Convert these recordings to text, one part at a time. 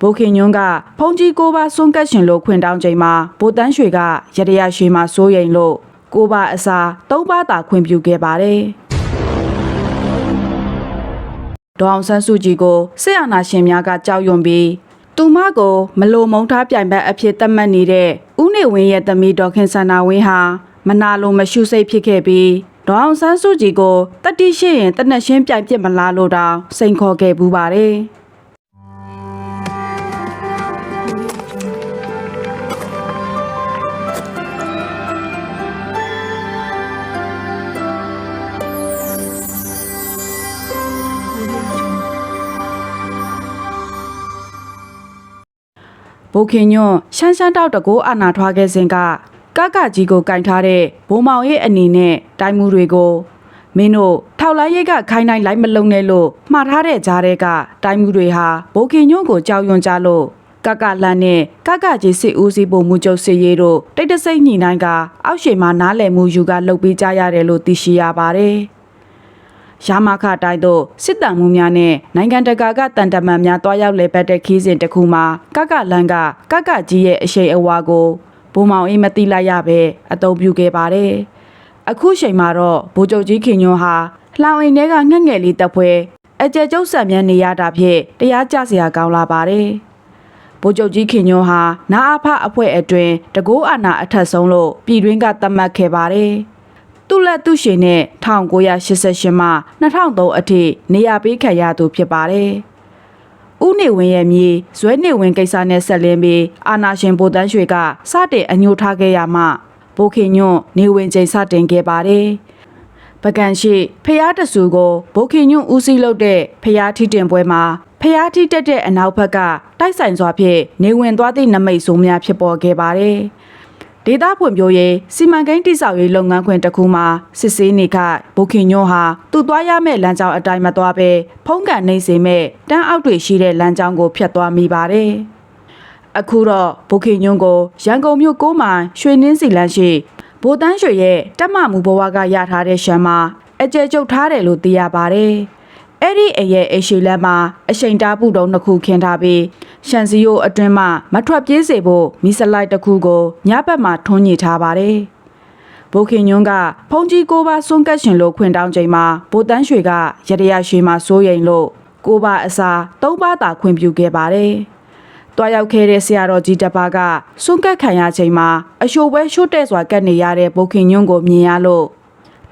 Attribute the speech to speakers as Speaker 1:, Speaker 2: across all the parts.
Speaker 1: ဘိုခင်ညွန်းကဖုန်ကြီးကိုပါစွန့်ကတ်ရှင်လို့ခွင်တောင်းချိန်မှာဗိုလ်တန်းရွှေကရတရရွှေမှာစိုးရိမ်လို့ကိုပါအစာသုံးပါးသာခွင့်ပြုခဲ့ပါတယ်ဒေါအောင်ဆန်းစုကြည်ကိုစစ်အာဏာရှင်များကကြောက်ရွံ့ပြီးသူမကိုမလိုမုံထားပြိုင်ဘက်အဖြစ်သတ်မှတ်နေတဲ့ဦးနေဝင်းရဲ့သမီးဒေါခင်စန္နာဝင်းဟာမနာလိုမရှုစိတ်ဖြစ်ခဲ့ပြီးဒေါအောင်ဆန်းစုကြည်ကိုတတိရှိရင်တနက်ရှင်းပြိုင်ပြစ်မလားလို့တောင်စိန်ခေါ်ခဲ့ပူပါတယ်။ ဘိုခင်ညွန့်ရှမ်းရှမ်းတောက်တကိုးအာနာထွားခဲ့စဉ်ကကကကြီးကိုကင်ထားတဲ့ဘုံမောင်ရဲ့အနေနဲ့တိုင်းမှုတွေကိုမင်းတို့ထောက်လိုက်ရိတ်ကခိုင်းတိုင်းလိုက်မလုံနဲ့လို့မှားထားတဲ့ကြားတဲ့ကတိုင်းမှုတွေဟာဘိုခင်ညွန့်ကိုကြောက်ရွံ့ကြလို့ကကလန်းနဲ့ကကကြီးစစ်ဦးစီးပုံမှုချုပ်စစ်ရေးတို့တိတ်တဆိတ်ညှိနှိုင်းကအောက်ရှိမှာနားလည်မှုယူကလှုပ်ပေးကြရတယ်လို့သိရှိရပါတယ်။ ရမခတိုင်းတို့စစ်တမ်းမှုများနဲ့နိုင်ငံတကာကတန်တမန်များတွားရောက်လေပတ်တဲ့ခီးစဉ်တစ်ခုမှာကကလန်ကကကကြီးရဲ့အရှိန်အဝါကိုဘုံမောင်အေးမတိလိုက်ရပဲအသုံးပြုခဲ့ပါတယ်။အခုချိန်မှာတော့ဗိုလ်ချုပ်ကြီးခင်ညွန်းဟာလှောင်အိမ်ထဲကငှက်ငယ်လေးတပ်ဖွဲ့အကြဲကျုပ်ဆက်မြန်းနေရတာဖြင့်တရားကြစရာကောင်းလာပါတယ်။ဗိုလ်ချုပ်ကြီးခင်ညွန်းဟာနာအဖအဖွဲ့အတွင်တကိုးအာနာအထက်ဆုံးလို့ပြည်တွင်းကသတ်မှတ်ခဲ့ပါတယ်။ သူ့လက်သူ့ရှင်နဲ့1988မှ2003အထိနေရာပေးခံရသူဖြစ်ပါတယ်။ဦးနေဝင်းရဲ့မြေဇွဲနေဝင်းကိစ္စနဲ့ဆက်လင်းပြီးအာနာရှင်ဗိုလ်တန်းရွှေကစတင်အညှို့ထားခဲ့ရမှဘိုခင်ညွန့်နေဝင်ချိန်စတင်ခဲ့ပါတယ်။ပကံရှိဖျားတဆူကိုဘိုခင်ညွန့်ဦးစီးလုပ်တဲ့ဖျားထီတင်ပွဲမှာဖျားထီတက်တဲ့အနောက်ဘက်ကတိုက်ဆိုင်စွာဖြင့်နေဝင်သွားသည့်နမိတ်ဆိုးများဖြစ်ပေါ်ခဲ့ပါတယ်။ ဒေသဖွံ့ဖြိုးရေးစီမံကိန်းတိစောက်ရေးလုပ်ငန်းခွင်တစ်ခုမှာစစ်ဆေးနေကဘိုခင်ညွန့်ဟာသူ့သွားရမယ့်လမ်းကြောင်းအတိုင်းမသွားဘဲဖုံးကန်နေစေမဲ့တန်းအောက်တွေရှိတဲ့လမ်းကြောင်းကိုဖြတ်သွားမိပါတယ်။အခုတော့ဘိုခင်ညွန့်ကိုရန်ကုန်မြို့ကိုးမိုင်ရွှေနှင်းစီလမ်းရှိဘိုတန်းရွှေရဲ့တက်မမှုဘဝကရထားတဲ့ရှမ်းမှာအကျဲကျုပ်ထားတယ်လို့သိရပါတယ်။အဲ့ဒီအရဲ့အရှိလမ်းမှာအရှိန်တားပုတုံးတစ်ခုခင်းထားပြီး ရှန်စီယိုအတွင်းမှာမထွက်ပြေးစေဖို့မီစလိုက်တစ်ခုကိုညဘက်မှာထွန်းညှိထားပါတယ်။ဘိုခင်ညွန်းကဖုန်ကြီးကိုပါစွန့်ကတ်ရှင်လို့ခွင်တောင်းချိန်မှာဘိုတန်းရွှေကရတရရွှေမှာစိုးရိမ်လို့ကိုပါအစာသုံးပါးသာခွင့်ပြုခဲ့ပါတယ်။တွားရောက်ခဲ့တဲ့ဆရာတော်ကြီးတစ်ပါးကစွန့်ကတ်ခံရချိန်မှာအရှိုးပွဲရှို့တဲ့စွာကတ်နေရတဲ့ဘိုခင်ညွန်းကိုမြင်ရလို့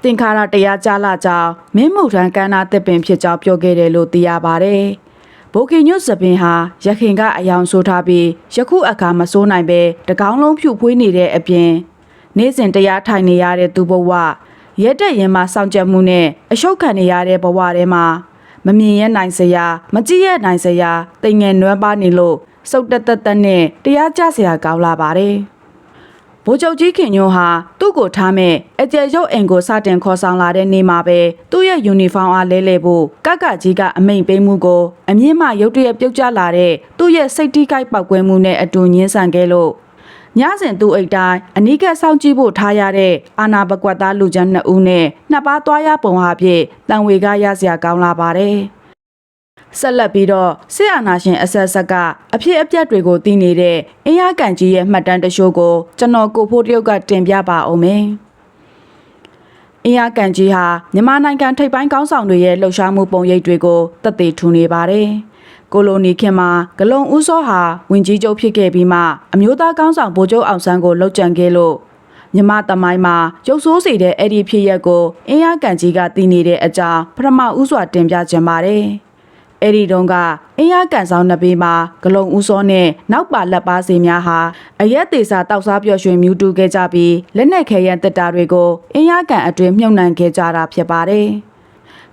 Speaker 1: သင်္ခါရတရားကြားလာကြောင်းမင်းမှုထံကန္နာတစ်ပင်ဖြစ်ကြောင်းပြောခဲ့တယ်လို့သိရပါတယ်။ ဘိုခင်ညွတ်စပင်ဟာရခင်ကအယောင်ဆိုးထားပြီးယခုအခါမစိုးနိုင်ပဲတကောင်းလုံးဖြူဖွေးနေတဲ့အပြင်နေ့စဉ်တရားထိုင်နေရတဲ့သူဘဝရက်တက်ရင်မှစောင့်ကြက်မှုနဲ့အရှုပ်ခံနေရတဲ့ဘဝထဲမှာမမြင်ရနိုင်စရာမကြည့်ရနိုင်စရာတိမ်ငယ်နွမ်းပါနေလို့စုတ်တက်တက်တက်နဲ့တရားကြစရာကောင်းလာပါတယ်။ ဗိုလ်ချုပ်ကြီးခင်ညိုဟာသူ့ကိုထားမဲ့အကျယ်ရုပ်အိမ်ကိုစတင်ခေါ်ဆောင်လာတဲ့နေ့မှာပဲသူ့ရဲ့ယူနီဖောင်းအားလဲလှယ်ဖို့ကကကြီးကအမိန်ပေးမှုကိုအမြင့်မှရုတ်တရက်ပြုတ်ကျလာတဲ့သူ့ရဲ့စိတ်တိကိုက်ပောက်ကွဲမှုနဲ့အတူညှင်းဆန်ခဲ့လို့ညစဉ်သူ့အိတ်တိုင်းအနီးကပ်ဆောင်ကြည့်ဖို့ထားရတဲ့အာနာပကွက်သားလူချမ်းနှစ်ဦးနဲ့နှစ်ပါးသွားရပုံဟာဖြင့်တန်ဝေကရစရာကောင်းလာပါတယ်။ ဆက်လက်ပြီးတော့ဆရာနာရှင်အဆက်ဆက်ကအဖြစ်အပျက်တွေကိုသိနေတဲ့အင်းရကန်ကြီးရဲ့မှတ်တမ်းတချို့ကိုကျွန်တော်ကိုဖိုးတရုတ်ကတင်ပြပါအောင်မယ်။အင်းရကန်ကြီးဟာမြန်မာနိုင်ငံထိပ်ပိုင်းကောင်းဆောင်တွေရဲ့လှုပ်ရှားမှုပုံရိပ်တွေကိုတက်သေးထူနေပါတယ်။ကိုလိုနီခင်မှာဂလုံဦးစောဟာဝင်ကြီးချုပ်ဖြစ်ခဲ့ပြီးမှအမျိုးသားကောင်းဆောင်ဗိုလ်ချုပ်အောင်ဆန်းကိုလှုပ်ကြံခဲ့လို့မြမတမိုင်းမှာရုပ်ဆိုးစေတဲ့အဲ့ဒီဖြစ်ရက်ကိုအင်းရကန်ကြီးကသိနေတဲ့အကြောင်းပထမဦးစွာတင်ပြခြင်းပါတယ်။ အဲ့ဒီတုန်းကအင်းရကန်ဆောင်နှစ်ပေမှာဂလုံဦးစောနဲ့နောက်ပါလက်ပါစီများဟာအရက်သေးစာတောက်စားပျော်ရွှင်မြူးတူခဲ့ကြပြီးလက်နက်ခဲယမ်းတက်တာတွေကိုအင်းရကန်အတွင်မြုပ်နှံခဲ့ကြတာဖြစ်ပါတယ်။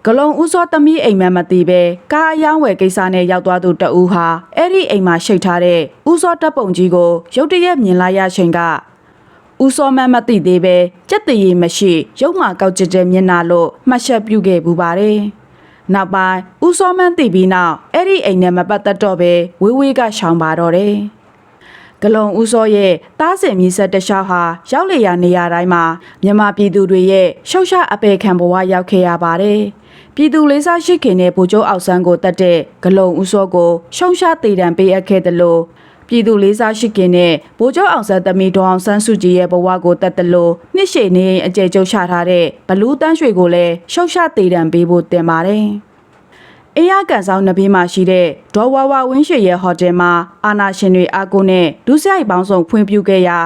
Speaker 1: ဂလုံဦးစောသမီးအိမ်မက်မသိပဲကားအယောင်းဝယ်ကိစ္စနဲ့ရောက်သွားသူတဦးဟာအဲ့ဒီအိမ်မှာရှိတ်ထားတဲ့ဦးစောတပ်ပုံကြီးကိုရုတ်တရက်မြင်လိုက်ရချိန်ကဦးစောမန်းမသိသေးပဲကြက်တရီမရှိ ရုပ်မာကောက်ကျတဲ့မျက်နှာလို့မှတ်ချက်ပြုခဲ့ပူပါတယ်။ နောက်ပိုင်းဦးစောမန်းသိပြီးနောက်အဲ့ဒီအိမ်နဲ့မပတ်သက်တော့ပဲဝေးဝေးကရှောင်ပါတော့တယ်။ဂလုံဦးစောရဲ့တားစင်မြီဆက်တလျှောက်ဟာရောက်လေရာနေရာတိုင်းမှာမြန်မာပြည်သူတွေရဲ့ရှောက်ရှအပေခံဘဝရောက်ခဲ့ရပါတယ်။ပြည်သူလေးစားရှိခင်နဲ့ဗိုလ်ချုပ်အောင်ဆန်းကိုတတ်တဲ့ဂလုံဦးစောကိုရှုံရှားတည်တံပေးအပ်ခဲ့တယ်လို့ ပြည်သူလေးစားရှိခင်နဲ့ဗိုလ်ချုပ်အောင်ဆန်းသမီးဒေါအောင်ဆန်းစုကြည်ရဲ့ဘဝကိုတတ်တယ်လို့နှစ်ရှည်နေရင်အကျယ်ကျုပ်ချထားတဲ့ဘလူးတန်းရွှေကိုလည်းရှုံရှားတည်တံပေးဖို့တင်ပါတယ်။အေးရကန်ဆောင်နဘေးမှာရှိတဲ့ဒေါ်ဝါဝါဝင်းရွှေရဲ့ဟိုတယ်မှာအာနာရှင်တွေအားကိုနဲ့ဒုစရိုက်ပေါင်းစုံဖွင့်ပြခဲ့ရာ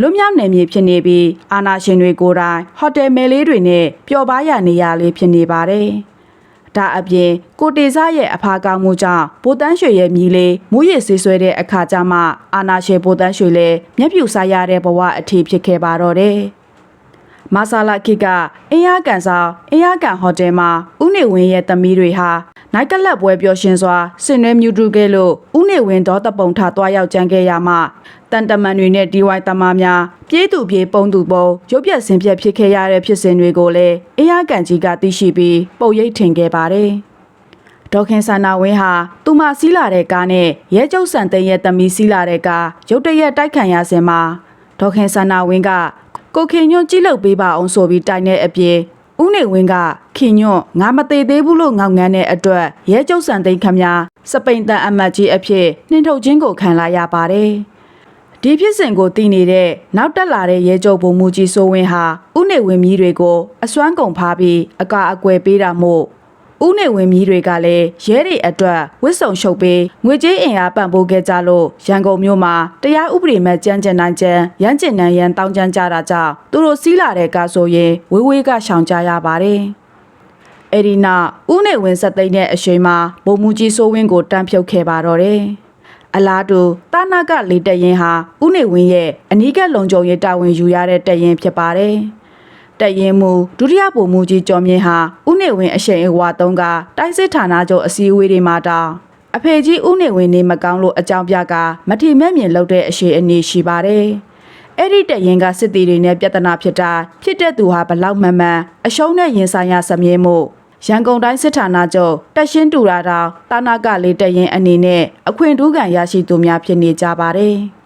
Speaker 1: လွတ်မြောက်နယ်မြေဖြစ်နေပြီးအာနာရှင်တွေကိုယ်တိုင်ဟိုတယ်မယ်လေးတွေနဲ့ပျော်ပါးရနေရလေးဖြစ်နေပါတယ်။ ဒါအပြင်ကိုတေစားရဲ့အဖာကောင်းမှုကြောင့်ဗိုလ်တန်းရွှေရဲ့မြီးလေးမူရစ်ဆေးဆွဲတဲ့အခါကျမှအာနာရှင်ဗိုလ်တန်းရွှေလည်းမျက်ပြူစားရတဲ့ဘဝအထည်ဖြစ်ခဲ့ပါတော့တယ်။မာဆာလာခိကအင်းရကန်ဆောင်အင်းရကန်ဟိုတယ်မှာဦးနေဝင်းရဲ့သမီးတွေဟာ နိုင်ကလပ်ပွဲပျော်ရွှင်စွာဆင်နွှဲမြူတူခဲ့လို့ဦးနေဝင်းတော်တပုံထားသွားရောက်ကြံခဲ့ရမှတန်တမန်တွေနဲ့ဒီဝိုင်သမားများပြေးသူပြေးပုံသူပုံရုပ်ပြက်ဆင်ပြက်ဖြစ်ခဲ့ရတဲ့ဖြစ်စဉ်တွေကိုလည်းအင်းရကန်ကြီးကသိရှိပြီးပုံရိပ်ထင်ခဲ့ပါတယ်။ဒေါခင်ဆန္နာဝင်းဟာသူမစီးလာတဲ့ကားနဲ့ရဲကျုပ်စံသိန်းရဲ့သမီးစီးလာတဲ့ကားရုတ်တရက်တိုက်ခံရစင်မှာဒေါခင်ဆန္နာဝင်းကကိုခင်ညွန့်ကြည့်လို့ပေးပါအောင်ဆိုပြီးတိုင်တဲ့အပြင် ဦးနေဝင်းကခင်ညွန့်ငါမသေးသေးဘူးလို့ငေါငန်းတဲ့အတွက်ရဲကျုပ်စံသိန်းခမများစပိန်တန်အမတ်ကြီးအဖြစ်နှင်ထုတ်ခြင်းကိုခံလာရပါတယ်။ဒီဖြစ်စဉ်ကိုသိနေတဲ့နောက်တက်လာတဲ့ရဲကျုပ်ဗိုလ်မှူးကြီးစိုးဝင်းဟာဦးနေဝင်းမြီးတွေကိုအစွမ်းကုန်ဖားပြီးအကာအကွယ်ပေးတာမို့ ဦးနေဝင်းမြီးတွေကလည်းရဲတွေအတွက်ဝစ်စုံရှုပ်ပေးငွေကြေးအင်အားပံ့ပိုးခဲ့ကြလို့ရန်ကုန်မြို့မှာတရားဥပဒေမဲ့ကြမ်းကြမ်းနိုင်ကြမ်းရမ်းကျင်နိုင်ရန်တောင်းကြမ်းကြတာကြောင့်သူတို့စီးလာတဲ့ကားဆိုရင်ဝေးဝေးကရှောင်ကြရပါတယ်။အဲ့ဒီနောက်ဦးနေဝင်းဆက်သိမ်းတဲ့အချိန်မှာဗိုလ်မှူးကြီးစိုးဝင်းကိုတန်းဖြုတ်ခဲ့ပါတော့တယ်။အလားတူတာနာကလေတရင်ဟာဦးနေဝင်းရဲ့အနီးကပ်လုံခြုံရေးတာဝန်ယူရတဲ့တရင်ဖြစ်ပါတယ်။ တရင်မူဒုတိယဗိုလ်မှူးကြီးကျော်မြင့်ဟာဦးနေဝင်းအရှိန်အဝါသုံးကတိုင်းစစ်ဌာနချုပ်အစည်းအဝေးတွေမှာတောင်းအဖေကြီးဦးနေဝင်းနေမကောင်းလို့အကြောင်းပြကမထီမဲ့မြင်လုပ်တဲ့အရှိအနေရှိပါတယ်။အဲ့ဒီတရင်ကစစ်တီတွေနဲ့ပြဿနာဖြစ်တာဖြစ်တဲ့သူဟာဘလောက်မှန်မှန်အရှုံးနဲ့ရင်ဆိုင်ရစမြဲမှုရန်ကုန်တိုင်းစစ်ဌာနချုပ်တက်ရှင်းတူရာတောင်တာနာကလေးတရင်အနေနဲ့အခွင့်ထူးခံရရှိသူများဖြစ်နေကြပါတယ်။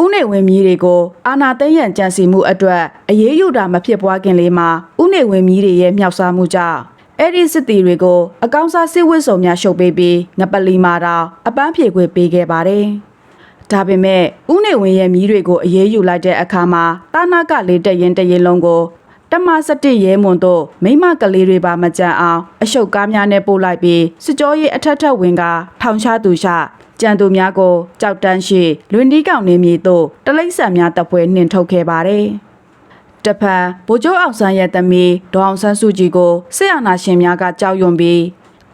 Speaker 1: ဦးနေဝင်းမြီးတွေကိုအာနာသိမ့်ရန်ကြံစီမှုအတွက်အရေးယူတာမဖြစ်ပွားခင်လေးမှာဦးနေဝင်းမြီးတွေရဲ့မြောက်စားမှုကြောင့်အဲ့ဒီစစ်တီတွေကိုအကောင်းစားစစ်ဝစ်စုံများရှုပ်ပေးပြီးငပလီမာတော့အပန်းဖြေခွေပေးခဲ့ပါတယ်။ဒါပေမဲ့ဦးနေဝင်းရဲ့မြီးတွေကိုအရေးယူလိုက်တဲ့အခါမှာတာနာကလေးတရင်တရင်လုံးကိုတမစတစ်ရဲမွန်တို့မိမကလေးတွေပါမကြံအောင်အရှုပ်ကားများနဲ့ပို့လိုက်ပြီးစစ်ကြောရေးအထက်ထက်ဝင်ကထောင်ချသူချ ကြံသူများကိုကြောက်တန်းရှိလွင်ဒီကောင်နေမြေသို့တလိမ့်ဆန်များတပ်ဖွဲ့နှင်ထုတ်ခဲ့ပါတယ်။တဖန်ဗိုလ်ချုပ်အောင်ဆန်းရဲ့သမီးဒေါအောင်ဆန်းစုကြည်ကိုစစ်အာဏာရှင်များကကြောက်ရွံ့ပြီး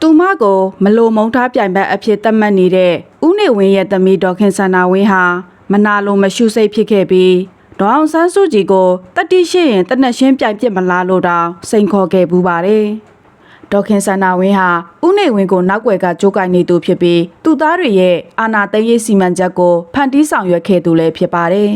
Speaker 1: သူမကိုမလိုမုံထားပြိုင်ဘက်အဖြစ်သတ်မှတ်နေတဲ့ဦးနေဝင်းရဲ့သမီးဒေါခင်ဆန္နာဝင်းဟာမနာလိုမရှုစိတ်ဖြစ်ခဲ့ပြီးဒေါအောင်ဆန်းစုကြည်ကိုတတိရှိရင်တနက်ရှင်းပြိုင်ပြစ်မလားလို့တောင်စိန်ခေါ်ခဲ့ပူပါတယ်။ ဒေါခင်ဆန္နာဝင်းဟာဦးနေဝင်းကိုနောက်ွယ်ကကြိုးကိုင်နေသူဖြစ်ပြီးသူသားတွေရဲ့အာနာသိမ်းရေးစီမံချက်ကိုဖန်တီးဆောင်ရွက်ခဲ့သူလည်းဖြစ်ပါတယ်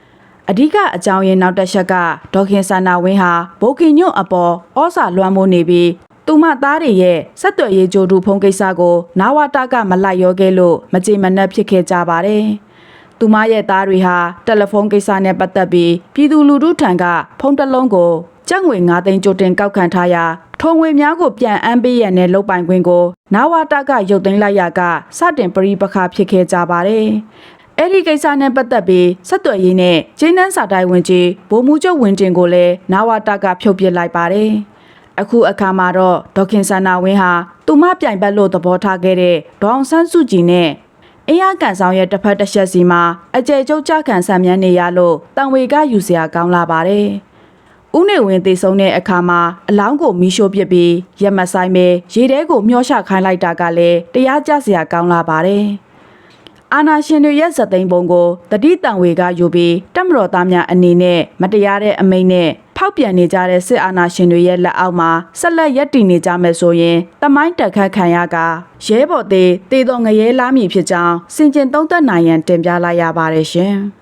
Speaker 1: ။အဓိကအကြောင်းရင်းနောက်တစ်ချက်ကဒေါခင်ဆန္နာဝင်းဟာဘိုကင်ညွန့်အပေါ်ဩစာလွှမ်းမိုးနေပြီးသူမသားတွေရဲ့ဆက်သွယ်ရေးကြိုးတူဖုံးကိစ္စကိုနာဝတာကမလိုက်ရောခဲ့လို့မကြေမနက်ဖြစ်ခဲ့ကြပါတယ်။ သူမရဲ့သားတွေဟာတယ်လီဖုန်းကိစ္စနဲ့ပတ်သက်ပြီးပြည်သူလူထုထံကဖုန်းတစ်လုံးကိုကျပ်ငွေ9သိန်းကြိုတင်ကောက်ခံထားရာထုံငွေများကိုပြန်အမ်းပေးရတဲ့လုတ်ပိုင်ခွင့်ကိုနာဝတာကရုတ်သိမ်းလိုက်ရကစတင်ပရိပခဖြစ်ခဲ့ကြပါတယ်။အဲ့ဒီကိစ္စနဲ့ပတ်သက်ပြီးဆက်သွယ်ရေးနဲ့ကျင်းနှန်းစာတိုင်းဝင်ကြီးဗိုလ်မှူးချုပ်ဝင်တင်ကိုလည်းနာဝတာကဖြုတ်ပစ်လိုက်ပါတယ်။အခုအခါမှာတော့ဒေါခင်ဆန္နာဝင်းဟာသူမပြိုင်ဘက်လို့သဘောထားခဲ့တဲ့ဒေါအောင်ဆန်းစုကြည်နဲ့ အင်းရကန်ဆောင်ရဲ့တစ်ဖက်တစ်ချက်စီမှာအကျယ်ကျုပ်ကြခံဆံမြန်းနေရလို့တန်ဝေကယူစရာကောင်းလာပါတယ်။ဦးနေဝင်းသေဆုံးတဲ့အခါမှာအလောင်းကိုမီးရှို့ပစ်ပြီးရက်မဆိုင်ပဲရေထဲကိုမျောချခိုင်းလိုက်တာကလည်းတရားကျစရာကောင်းလာပါတယ်။အာနာရှင်တွေရဲ့ဇက်သိမ်းပုံကိုတတိတန်ဝေကယူပြီးတက်မတော်သားများအနေနဲ့မတရားတဲ့အမိန့်နဲ့ ဖောက်ပြန်နေကြတဲ့စစ်အာဏာရှင်တွေရဲ့လက်အောက်မှာဆက်လက်ရပ်တည်နေကြမယ်ဆိုရင်တမိုင်းတက်ခတ်ခံရကရဲဘော်သေးတေတော်ငရဲလားမည်ဖြစ်ကြောင်းစင်ကျင်သုံးသက်နိုင်ရန်တင်ပြလိုက်ရပါတယ်ရှင်။